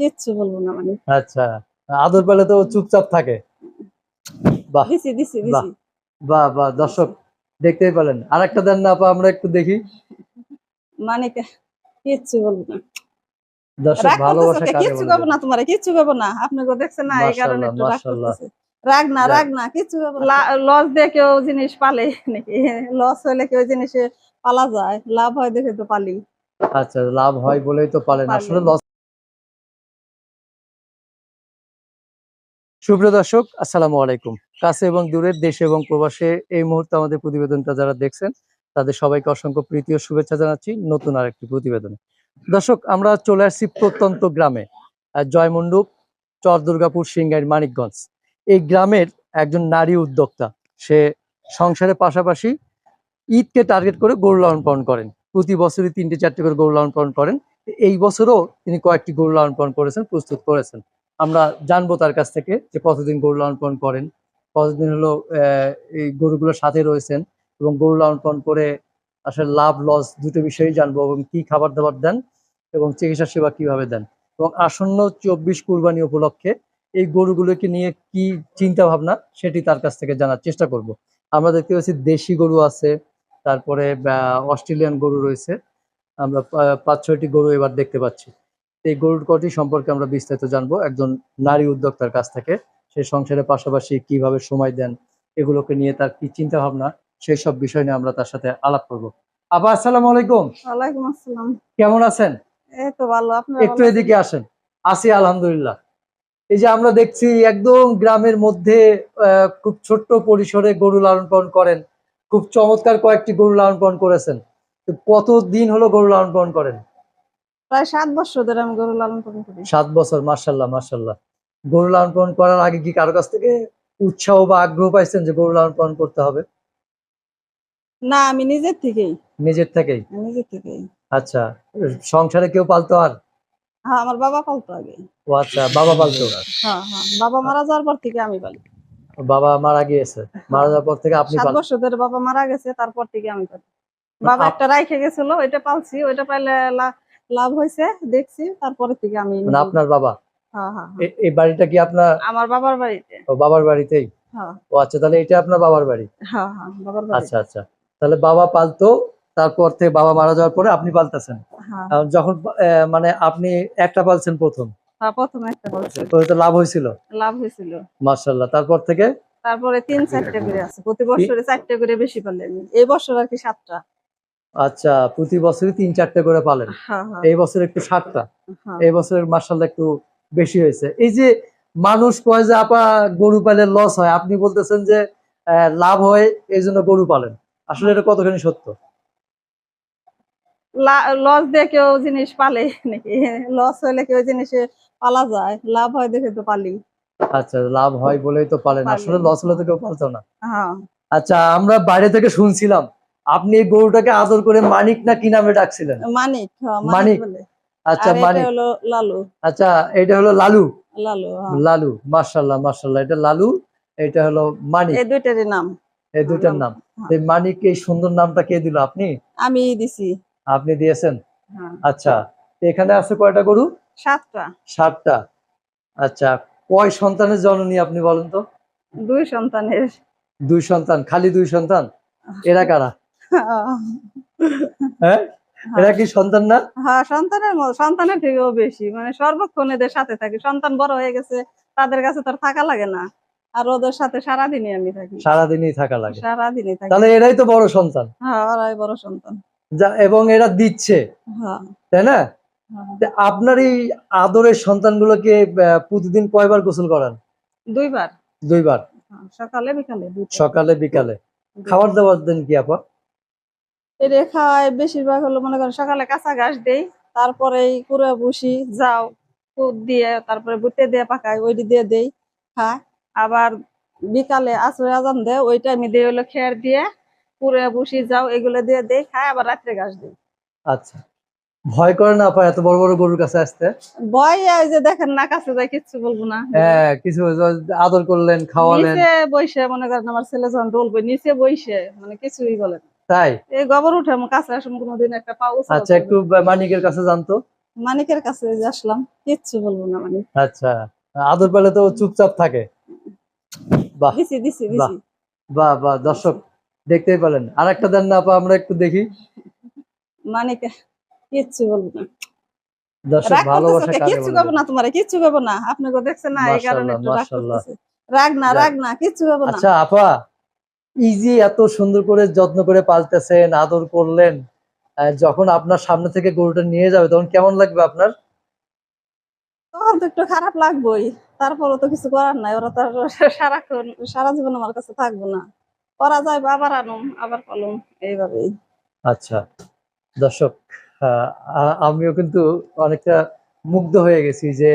কিচ্ছু বলব না মানে। আচ্ছা আদর পেলে তো চুপচাপ থাকে। বাহ। দিছি দিছি বাহ। দিছি। বাহ। বাহ দর্শক দেখতেই পেলেন। আর একটা দেন না আপা আমরা একটু দেখি। মানে কিচ্ছু বলব না। দর্শক ভালোবাসা করতেছে কে? কাকে কিচ্ছু করব না তোমার কিচ্ছু করব না। আপনি দেখছেন না এই কারণে মাশাআল্লাহ, একটু রাগ করতেছে। রাগ না। রাগ না লস দিয়ে কেউ জিনিস পালে নাকি? লস হলে কেউ জিনিসে পালা যায়। লাভ হয় দেখে তো পালি। আচ্ছা লাভ হয় বলেই তো পারেন। আসলে লস সুপ্রিয় দর্শক, আসসালামু আলাইকুম। কাছে এবং দূরের দেশে এবং প্রবাসে এই মুহূর্তে আমাদের প্রতিবেদনটা যারা দেখছেন, তাদের সবাইকে অসংখ্য প্রীতি ও শুভেচ্ছা জানাচ্ছি নতুন আরেকটি প্রতিবেদনে। দর্শক, আমরা চলে আসছি প্রত্যন্ত গ্রামে জয়মণ্ডপ চর দুর্গাপুর সিংগাইর মানিকগঞ্জ। এই গ্রামের একজন নারী উদ্যোক্তা, সে সংসারের পাশাপাশি ঈদকে টার্গেট করে গরু লালন পালন করেন। প্রতি বছরই তিনটে চারটে করে গরু লালন পালন করেন। এই বছরও তিনি কয়েকটি গরু লালন পালন করেছেন, প্রস্তুত করেছেন। আমরা জানব তার কাছ থেকে যে কতদিন গরু লালন পালন করেন। কতদিন হলো এই গরুগুলোর সাথে রয়েছেন এবং গরু লালন পালন করে আসলে লাভ, লস দুটো বিষয়ই জানব এবং কি খাবার দাবার দেন এবং চিকিৎসা সেবা কীভাবে দেন। এবং আসন্ন চব্বিশ কুরবানি উপলক্ষে এই গরুগুলোকে নিয়ে কি চিন্তা ভাবনা সেটি তার কাছ থেকে জানার চেষ্টা করব। আমরা দেখতে পাচ্ছি দেশি গরু আছে, তারপরে অস্ট্রেলিয়ান গরু রয়েছে। আমরা পাঁচ ছয়টি গরু এবার দেখতে পাচ্ছি। এই গরুর কটি সম্পর্কে আমরা বিস্তারিত জানব। একজন নারী উদ্যোক্তার কাছ থেকে। সে সংসারের পাশাপাশি কীভাবে সময় দেন এগুলোকে নিয়ে তার কি চিন্তা ভাবনা সেই সব বিষয় নিয়ে আমরা তার সাথে আলাপ করব। আপা আসসালামু আলাইকুম। ওয়ালাইকুম আসসালাম। কেমন আছেন? এই তো ভালো আপনার একটু এদিকে আসেন। আসি আলহামদুলিল্লাহ। এই যে আমরা দেখছি একদম গ্রামের মধ্যে খুব ছোট্ট পরিসরে গরু লালন পালন করেন। খুব চমৎকার কয়েকটি গরু লালন পালন করেছেন। কত দিন হলো গরু লালন পালন করেন? প্রায় সাত বছর ধরে আমি গরু লালন পালন করি। সাত বছর মার্শাল্লাহ মার্শাল্লাহ গরু লালন পালন করার আগে কি কারও কাছ থেকে উৎসাহ বা আগ্রহ পাইছেন যে গরু লালন পালন করতে হবে? না আমি নিজের থেকেই। নিজের থেকেই? নিজের থেকেই। আচ্ছা সংসারে কেউ পালতো আর? হ্যাঁ আমার বাবা পালতো আগে। ও আচ্ছা বাবা পালতো? হ্যাঁ হ্যাঁ বাবা মারা যাওয়ার পর থেকে আমি পালি। বাবা মারা গিয়েছে। মারা যাওয়ার পর থেকে আপনি সাত বছর ধরে বাবা মারা গেছে তারপর থেকে আমি পালি। বাবা একটা রাইখে গেছিল ওইটা পালছি ওইটা পাইলে লাভ হয়েছে দেখছি তারপরে থেকে আমি মানে আপনার বাবা? হ্যাঁ হ্যাঁ হ্যাঁ। এই বাড়িটা কি আপনার? আমার বাবার বাড়িতে। ও, বাবার বাড়িতেই? হ্যাঁ। ও আচ্ছা তাহলে এটা আপনার বাবার বাড়ি? আচ্ছা আচ্ছা। তাহলে বাবা পালতো তারপর থেকে বাবা মারা যাওয়ার পরে আপনি পালতেছেন। হ্যাঁ। যখন আহ, মানে আপনি একটা পালছেন প্রথম? হ্যাঁ, প্রথমে একটা বলছি তো তো লাভ হয়েছিল? লাভ হয়েছিল। মার্শাল্লাহ তারপর থেকে? তারপরে তিন চারটে করে আছে। প্রতি বছরে চারটে করে বেশি পালে আমি। এই বছর আর কি সাতটা। আচ্ছা প্রতি বছরই তিন চারটে করে পালেন? হ্যাঁ হ্যাঁ। এই বছর একটু সাতটা? হ্যাঁ। এই বছরের মার্শাল্লাহ একটু বেশি হয়েছে। এই যে মানুষ কয় যে আপা গরু পালে লস হয়। আপনি বলতেছেন যে লাভ হয় এই জন্য গরু পালেন। আসলে এটা কতখানি সত্য? লস দিয়ে কেউ জিনিস পালে নাকি? লস হলে কেউ জিনিসে পালা যায়। লাভ হয় দেখে তো পালি। আচ্ছা লাভ হয় বলেই তো পালেন। আসলে লস হলে তো কেউ পালতো না। আচ্ছা আমরা বাইরে থেকে শুনছিলাম আপনি এই গরুটাকে আদর করে মানিক না কি নামে ডাকছিলেন? মানিক হ্যাঁ, মানিক। আচ্ছা মানিক। হলো লালু। আচ্ছা এটা হলো লালু? লালু হ্যাঁ। লালু মার্শাল্লাহ মার্শাল্লাহ এটা লালু এটা হলো মানিক। এই দুইটারই নাম। এই দুইটার নাম। হ্যাঁ। এই মানিক এই সুন্দর নামটা কে দিল আপনি? আমি দিছি। আপনি দিয়েছেন? আচ্ছা এখানে আছে কয়টা গরু? সাতটা। সাতটা। আচ্ছা কয় সন্তানের জননী আপনি বলেন তো? দুই সন্তানের। দুই সন্তান খালি দুই সন্তান? এরা কারা? হ্যাঁ? এরা কি সন্তান না? হ্যাঁ সন্তানের সন্তানের থেকেও বেশি। মানে সর্বক্ষণ এদের সাথে থাকি। সন্তান বড় হয়ে গেছে তাদের কাছে তোর থাকা লাগে না। আর ওদের সাথে সারাদিনই আমি থাকি। সারাদিনই থাকা লাগে। সারাদিনই থাকি। তাহলে এরাই তো বড় সন্তান। হ্যাঁ ওরাই বড় সন্তান। যা এবং এরা দিচ্ছে। হ্যাঁ। তাই না? হ্যাঁ। আপনার এই আদরের সন্তানগুলোকে প্রতিদিন কয়বার গোসল করান? দুইবার। দুইবার। হ্যাঁ, সকালে বিকালে সকালে বিকালে। খাবার দাবার দেন কি আপা? এরে খাওয়াই বেশিরভাগ হলো মনে করেন সকালে কাঁচা ঘাস দেই তারপরে কুড়ে বসি যাও কুদ দিয়ে তারপরে বুটে দিয়ে পাকাই ওইটি দিয়ে দেই খায়। আবার বিকালে আসরে আজান দেয় ওই টাইমে দিয়ে হলো খেয়ার দিয়ে কুড়ে বসি যাও এগুলো দিয়ে দেই খায় আবার রাত্রে ঘাস দিই। আচ্ছা। ভয় করে না আপা এত বড় বড় গরুর কাছে আসতে? ভয় ওই যে দেখেন না কাছে যাই কিচ্ছু বলব না। হ্যাঁ কিছু আদর করলেন খাওয়ালেন। নিচে বইসে মনে করেন আমার ছেলে যখন ডলবে নিচে বইসে মানে কিছুই বলে না। তাই? এই গোবর উঠে আমার কাছে আসুন কোনোদিন একটা পাউ আচ্ছা একটু মানিকের কাছে জানতো? মানিকের কাছে আসলাম কিচ্ছু বলব না মানে আচ্ছা আদর পেলে তো চুপচাপ থাকে। বাহ। দিছি দিছি দিছি। বাহ। বাহ দর্শক দেখতেই পেলেন। আর একটা দেন না আপা আমরা একটু দেখি। মানিকে কিচ্ছু বলব না। দর্শক ভালোবাসা কিচ্ছু করব না তোমার কিচ্ছু করব না। আপনাকে দেখছেন না এই কারণে একটু রাগ করতেছে। রাগ না। রাগ না কিচ্ছু করব না। আচ্ছা আপা যে এত সুন্দর করে যত্ন করে পালতেছেন আদর করলেন। যখন আপনার সামনে থেকে গরুটা নিয়ে যাবে তখন কেমন লাগবে আপনার? তখন তো একটু খারাপ লাগবেই। তারপরও তো কিছু করার নাই। ওরা তো সারাক্ষণ সারা জীবন আমার কাছে থাকব না। করা যায় আবার আনুম আবার পালুম এইভাবেই। আচ্ছা দর্শক আমিও কিন্তু অনেকটা মুগ্ধ হয়ে গেছি যে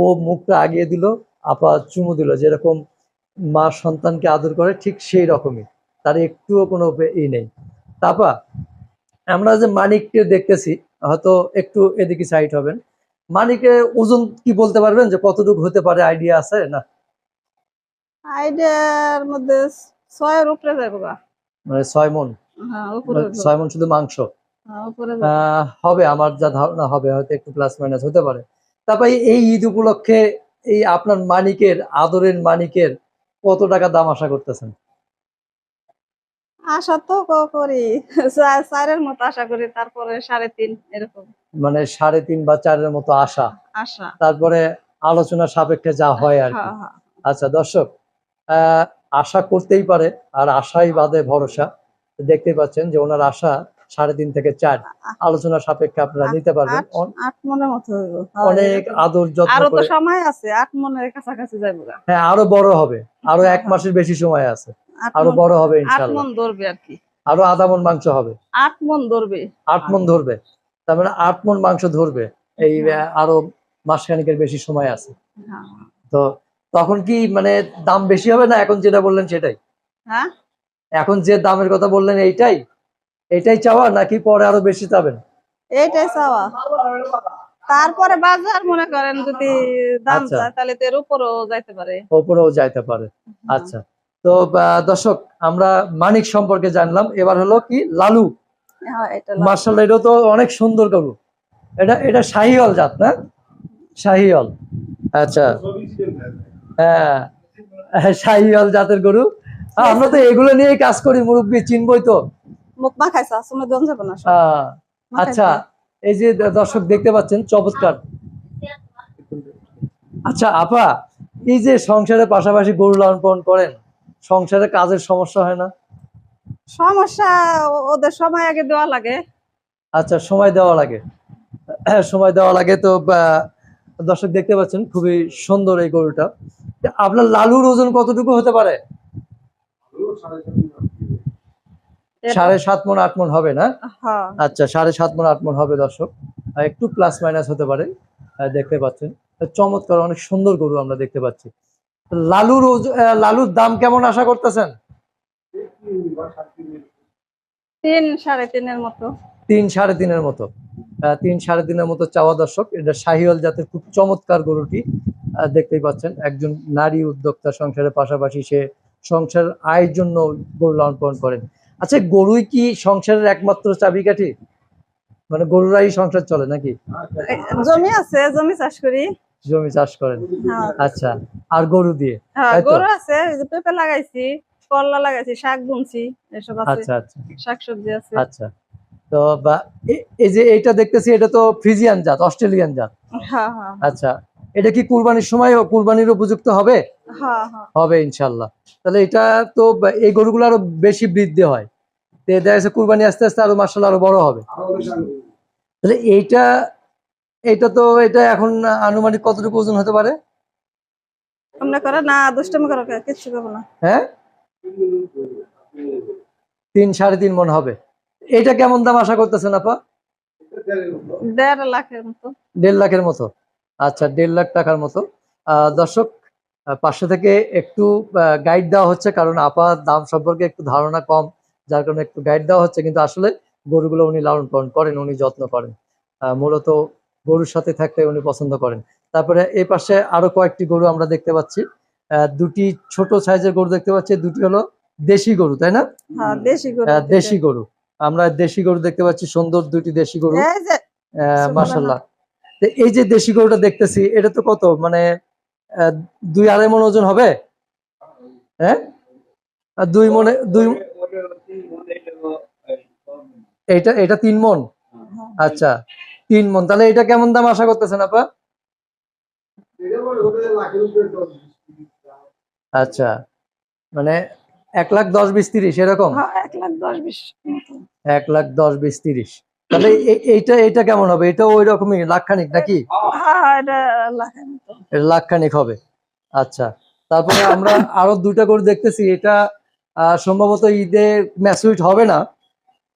ও মুখটা আগিয়ে দিল আপা চুমু দিল। যেরকম মা সন্তানকে আদর করে ঠিক সেই রকমই। তার একটুও কোনো ই নেই। তাপা আমরা যে মানিককে দেখতেছি হয়তো একটু এদিকে সাইড হবেন। মানিকের ওজন কি বলতে পারবেন? যে কতটুকু হতে পারে আইডিয়া আছে না? আইডিয়ার মধ্যে ছয়ের উপরে যাব মানে ছয় মন। হ্যাঁ উপরে মানে ছয় মন শুধু মাংস। হ্যাঁ, হবে আমার যা ধারণা হবে হয়তো একটু প্লাস মাইনাস হতে পারে। তারপরে এই ঈদ উপলক্ষে এই আপনার মানিকের আদরের মানিকের কত টাকা দাম আশা করতেছেন? আশা তো করি। চারের মতো আশা করি তারপরে সাড়ে তিন এরকম। মানে সাড়ে তিন বা চারের মতো আশা। আশা। তারপরে আলোচনা সাপেক্ষে যা হয় আর কি। হ্যাঁ হ্যাঁ। আচ্ছা দর্শক আহ, আশা করতেই পারে আর আশাই বাদে ভরসা। দেখতেই পাচ্ছেন যে ওনার আশা সাড়ে তিন থেকে চার আলোচনা সাপেক্ষে আপনারা নিতে পারবেন। আট মনের মতো অনেক আদর যত্ন আরও তো করে সময় আছে আট মনের কাছাকাছি যাব হ্যাঁ আরও বড় হবে। আরও এক। মাসের বেশি সময় আছে। আরও বড় হবে আট মন ধরবে আর কি। আরও আধা মন মাংস হবে। আট মন ধরবে। আট মন ধরবে। তার মানে আট মন মাংস ধরবে। এই হ্যাঁ। আরও মাসখানিকের বেশি সময় আছে। হ্যাঁ। তো তখন কি মানে দাম বেশি হবে না এখন যেটা বললেন সেটাই? হ্যাঁ? এখন যে দামের কথা বললেন এইটাই? এইটাই চাওয়া নাকি পরে আরও বেশি চাবেন? এইটাই চাওয়া। তারপরে বাজার মনে করেন যদি দাম আচ্ছা। যায় তাহলে এর উপরও যাইতে পারে। ওপরেও যাইতে পারে। আচ্ছা। তো দর্শক আমরা মানিক সম্পর্কে জানলাম। এবার হলো কি লালু। হ্যাঁ এটা তো অনেক সুন্দর গরু। এটা এটা শাহিওয়াল জাত না? শাহিওয়াল। আচ্ছা। হ্যাঁ। হ্যাঁ, শাহিওয়াল জাতের গরু। আমরা তো এগুলো নিয়েই কাজ করি মুরব্বী চিনবই তো। মুখ মাখাইছে আসলে দম যাবে না সব। আহ, মাখাইছে। আচ্ছা এই যে দর্শক দেখতে পাচ্ছেন চমৎকার। আচ্ছা আপা এই যে সংসারের পাশাপাশি গরু লালন পালন করেন সংসারে কাজের সমস্যা হয় না? সমস্যা ওদের সময় আগে দেওয়া লাগে। আচ্ছা সময় দেওয়া লাগে। সময় দেওয়া লাগে তো আহ, দর্শক দেখতে পাচ্ছেন খুবই সুন্দর এই গরুটা। আপনার লালুর ওজন কতটুকু হতে পারে? সাড়ে সাত মন আট মন হবে না? হ্যাঁ। আচ্ছা সাড়ে সাত মন আট মন হবে দর্শক। একটু প্লাস মাইনাস হতে পারে দেখতে পাচ্ছেন। চমৎকার অনেক সুন্দর গরু আমরা দেখতে পাচ্ছি। লালুর লালুর দাম কেমন আশা করতেছেন? তিন সাড়ে তিনের মতো। তিন সাড়ে তিনের মতো। তিন সাড়ে তিনের মতো চাওয়া দর্শক। এটা শাহিওয়াল জাতের খুব চমৎকার গরুটি দেখতেই পাচ্ছেন। একজন নারী উদ্যোক্তা সংসারের পাশাপাশি সে সংসার আয়ের জন্য গরু লালন পালন করেন। আচ্ছা গরুই কি সংসারের একমাত্র চাবিকাঠি? মানে গরুরাই সংসার চলে নাকি? জমি আছে জমি চাষ করি। জমি চাষ করেন। হ্যাঁ। আচ্ছা আর গরু দিয়ে হ্যাঁ? গরু আছে এই যে পেঁপে লাগাইছি করলা লাগাইছি শাক বুনছি এসব আছে। আচ্ছা আচ্ছা। শাক সবজি আছে। আচ্ছা তো বা এই যে এইটা দেখতেছি এটা তো ফ্রিজিয়ান জাত অস্ট্রেলিয়ান জাত। হ্যাঁ হ্যাঁ। আচ্ছা এটা কি কুরবানির সময় কুরবানির উপযুক্ত হবে? হ্যাঁ হ্যাঁ। হবে ইনশাল্লাহ। তাহলে এটা তো এই গরুগুলো আরও বেশি বৃদ্ধি হয়। তো দেখা যাচ্ছে কুরবানি আস্তে আস্তে আরও মার্শাল আরও বড় হবে। তাহলে এইটা এটা তো এটা এখন আনুমানিক কতটুকু ওজন হতে পারে? করে না দুষ্টমি করো কিচ্ছু করব না। হ্যাঁ? তিন সাড়ে তিন মন হবে। এটা কেমন দাম আশা করতেছেন আপা? দেড় লাখের মতো। দেড় লাখের মতো। আচ্ছা দেড় লাখ টাকার মতো। আহ, দর্শক পাশে থেকে একটু গাইড দেওয়া হচ্ছে কারণ আপার দাম সম্পর্কে একটু ধারণা কম। যার কারণে একটু গাইড দেওয়া হচ্ছে কিন্তু আসলে গরুগুলো উনি লালন পালন করেন উনি যত্ন করেন। মূলত গরুর সাথে থাকতে উনি পছন্দ করেন। তারপরে এই পাশে আরও কয়েকটি গরু আমরা দেখতে পাচ্ছি। দুটি ছোট সাইজের গরু দেখতে পাচ্ছি দুটি হলো দেশি গরু তাই না? হ্যাঁ দেশি গরু আমরা দেশি গরু দেখতে পাচ্ছি সুন্দর দুটি দেশি গরু। তো এই যে দেশি গরুটা দেখতেছি এটা তো কত? মানে আহ, দুই আড়াই মন ওজন হবে? হ্যাঁ? আর দুই মনে দুই এটা এটা তিন মন? আচ্ছা তিন মন। তাহলে এটা কেমন দাম আশা করতেছেন আপা? আচ্ছা মানে এক লাখ দশ বিশ তিরিশ এরকম? হ্যাঁ এক লাখ দশ বিশ। তিরিশ। তাহলে এইটা এটা কেমন হবে? এটা ওই রকমই লাখখানিক নাকি? হ্যাঁ হ্যাঁ, এটা লাখের মতো এটা লাখ খানিক হবে। আচ্ছা তারপরে আমরা আরও দুইটা করে দেখতেছি। এটা সম্ভবত ঈদে ম্যাচুইট হবে না।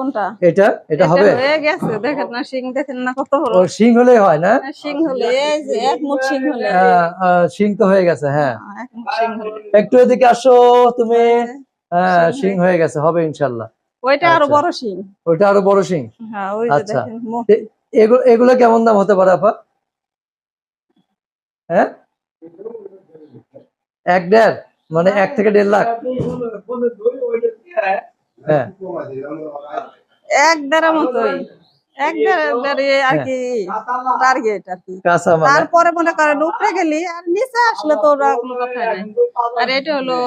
কোনটা? এটা? এটা হবে? হয়ে গেছে। দেখেন না শিং দেখেন না কত বড়। ও শিং হলেই হয় না? শিং হলে এই যে এক মুঠ শিং হলে। আহ, আহ, শিং তো হয়ে গেছে হ্যাঁ। হ্যাঁ, এক মুঠ শিং হলে। একটু এদিকে আসো তুমি। হ্যাঁ শিং শিং হয়ে গেছে হবে ইনশাল্লাহ। ওইটা আরও আচ্ছা। বড় শিং। ওইটা আরও বড় শিং? হ্যাঁ ওই যে আচ্ছা। দেখেন এগুলো এগুলো কেমন দাম হতে পারে আপা? হ্যাঁ? এক দেড়? মানে এক থেকে দেড় লাখ? হ্যাঁ। এক দেড়ের মতোই। এক দেড় আর হ্যাঁ। কি টার্গেট আর কি। মানে তারপরে মনে করেন উপরে গেলি আর নিচে আসলে তো ওরা কোনো কথাই নাই আর এটা হলো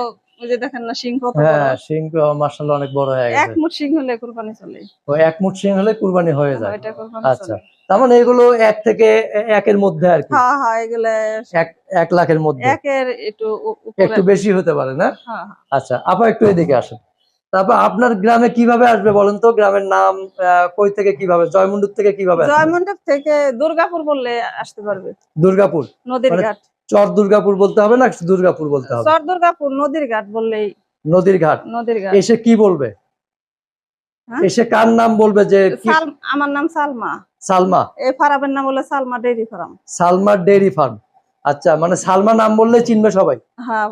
যে দেখেন না সিং কত বড়। হ্যাঁ শিং মার্শাল্লাহ অনেক বড় হয়ে এক মুঠ সিং হলে কুরবানি চলে। ও এক মুঠ শিং হলে কুরবানি হয়ে যায়। কুরবানি আচ্ছা। তার মানে এগুলো এক থেকে একের মধ্যে আর কি। হ্যাঁ হ্যাঁ এগুলো এক এক লাখের মধ্যে। একের একটু একটু বেশি হতে পারে না? হ্যাঁ হ্যাঁ। আচ্ছা আপা একটু এদিকে আসেন। তারপর আপনার গ্রামে কীভাবে আসবে বলেন তো? গ্রামের নাম কই থেকে কীভাবে? জয়মন্ডুর থেকে কীভাবে জয়মন্ডপ থেকে দুর্গাপুর বললে আসতে পারবে। দুর্গাপুর? নদীর মানে ঘাট। চর দুর্গাপুর বলতে হবে না? দুর্গাপুর বলতে হবে। চর দুর্গাপুর নদীর ঘাট বললেই নদীর ঘাট। নদীর ঘাট। এসে কি বলবে? হ্যাঁ? এসে কার নাম বলবে যে আমার নাম সালমা। সালমা। এই ফারামের নাম হলো Salma dairy farm. Salma dairy farm. আচ্ছা মানে সালমা নাম বললে চিনবে সবাই। হ্যাঁ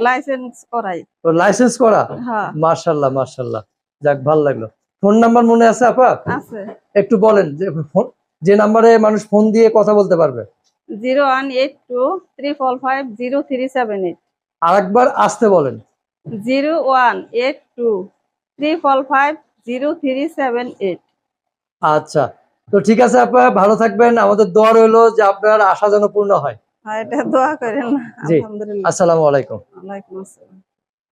লাইসেন্স করাই। তো লাইসেন্স করা? হ্যাঁ। মার্শাল্লাহ মার্শাল্লাহ যাক ভালো লাগল। ফোন নাম্বার মনে আছে আপা? আছে। একটু বলেন যে ফোন- যে নাম্বারে মানুষ ফোন দিয়ে কথা বলতে পারবে। Zero one eight two three four five zero three seven eight. আরেকবার আসতে বলেন। Zero one eight two three four five zero three seven eight. আচ্ছা তো ঠিক আছে আপা ভালো থাকবেন। আমাদের দোয়া রইল যে আপনার আশা যেন পূর্ণ হয় হ্যাঁ। এটা দোয়া করেন। আলহামদুলিল্লাহ। আসসালামু আলাইকুম। ওয়ালাইকুম আসসালাম।